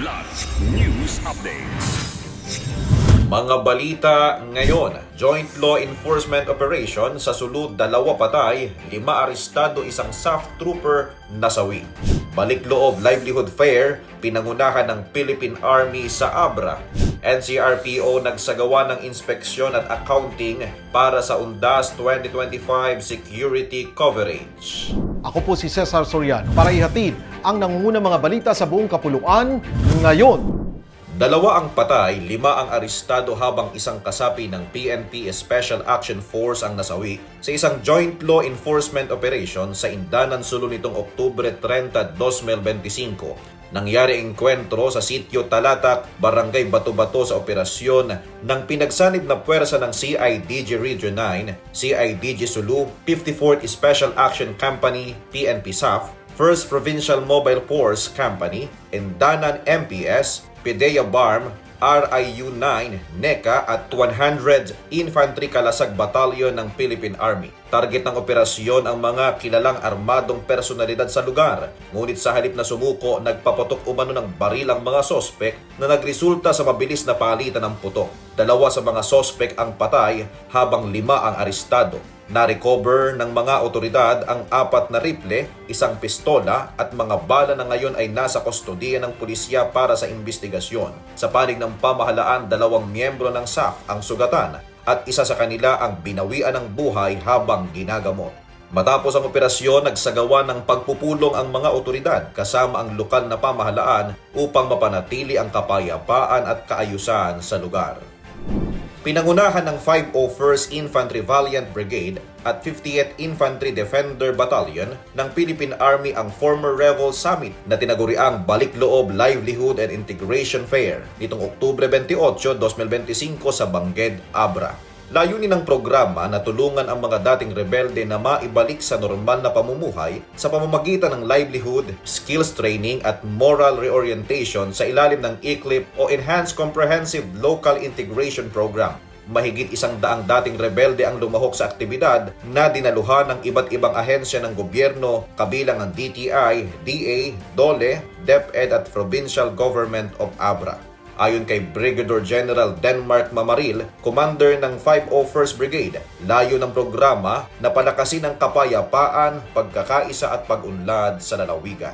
Kidlat News Updates. Mga balita ngayon, Joint Law Enforcement Operation sa sulod dalawa patay, lima arestado isang SAF trooper nasawi. Balik loob livelihood fair, pinangunahan ng Philippine Army sa Abra. NCRPO nagsagawa ng inspeksyon at accounting para sa UNDAS 2025 security coverage. Ako po si Cesar Soriano para ihatid ang nangungunang mga balita sa buong kapuluan ngayon. Dalawa ang patay, lima ang arestado habang isang kasapi ng PNP Special Action Force ang nasawi sa isang joint law enforcement operation sa Indanan Sulu nitong Oktubre 30, 2025. Nangyari engkwentro sa sitio Talatak, Barangay Bato-Bato sa operasyon ng pinagsanib na puwersa ng CIDG Region 9, CIDG Sulu, 54th Special Action Company, PNP SAF, 1st Provincial Mobile Force Company, Indanan MPS, PIDEA BARM, RIU-9, NECA at 100 Infantry Kalasag Battalion ng Philippine Army. Target ng operasyon ang mga kilalang armadong personalidad sa lugar. Ngunit sa halip na sumuko, nagpaputok umano ng baril ang mga sospek na nagresulta sa mabilis na palitan ng putok. Dalawa sa mga sospek ang patay habang lima ang arestado. Na-recover ng mga otoridad ang apat na rifle, isang pistola at mga bala na ngayon ay nasa kustodiya ng pulisya para sa investigasyon. Sa panig ng pamahalaan, dalawang miyembro ng SAF ang sugatan at isa sa kanila ang binawian ng buhay habang ginagamot. Matapos ang operasyon, nagsagawa ng pagpupulong ang mga otoridad kasama ang lokal na pamahalaan upang mapanatili ang kapayapaan at kaayusan sa lugar. Pinangunahan ng 501st Infantry Valiant Brigade at 50th Infantry Defender Battalion ng Philippine Army ang former Revel Summit na tinaguriang Balik Loob Livelihood and Integration Fair nitong Oktubre 28, 2025 sa Bangged, Abra. Layunin ng programa na tulungan ang mga dating rebelde na maibalik sa normal na pamumuhay sa pamamagitan ng livelihood, skills training at moral reorientation sa ilalim ng ECLIP o Enhanced Comprehensive Local Integration Program. Mahigit isang daang dating rebelde ang lumahok sa aktibidad na dinaluhan ng iba't ibang ahensya ng gobyerno kabilang ang DTI, DA, DOLE, DepEd at Provincial Government of Abra. Ayon kay Brigadier General Denmark Mamaril, commander ng 501st Brigade, layo ng programa na palakasin ang kapayapaan, pagkakaisa at pag-unlad sa lalawigan.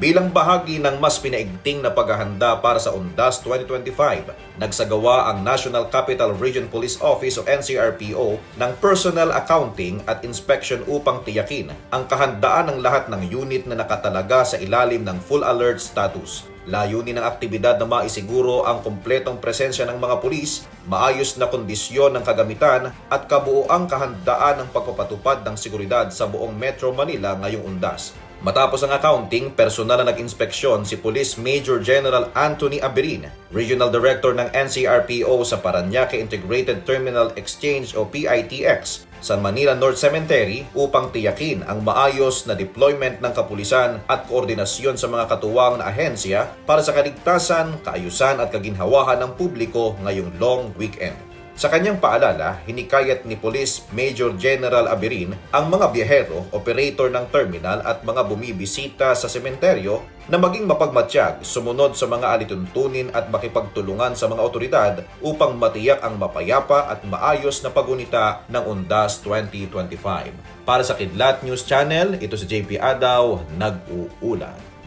Bilang bahagi ng mas pinaigting na paghahanda para sa UNDAS 2025, nagsagawa ang National Capital Region Police Office o NCRPO ng personal accounting at inspection upang tiyakin ang kahandaan ng lahat ng unit na nakatalaga sa ilalim ng full alert status. Layunin ng aktibidad na maisiguro ang kumpletong presensya ng mga pulis, maayos na kondisyon ng kagamitan at kabuoang kahandaan ng pagpapatupad ng seguridad sa buong Metro Manila ngayong undas. Matapos ang accounting, personal na nag-inspeksyon si Police Major General Anthony Aberin, Regional Director ng NCRPO sa Paranaque Integrated Terminal Exchange o PITX, San Manila North Cemetery upang tiyakin ang maayos na deployment ng kapulisan at koordinasyon sa mga katuwang na ahensya para sa kaligtasan, kaayusan at kaginhawahan ng publiko ngayong long weekend. Sa kanyang paalala, hinikayat ni Police Major General Aberin ang mga biyahero, operator ng terminal at mga bumibisita sa sementeryo na maging mapagmatsyag, sumunod sa mga alituntunin at makipagtulungan sa mga otoridad upang matiyak ang mapayapa at maayos na pagunita ng UNDAS 2025. Para sa Kidlat News Channel, ito si JP Adaw, nag-uulan.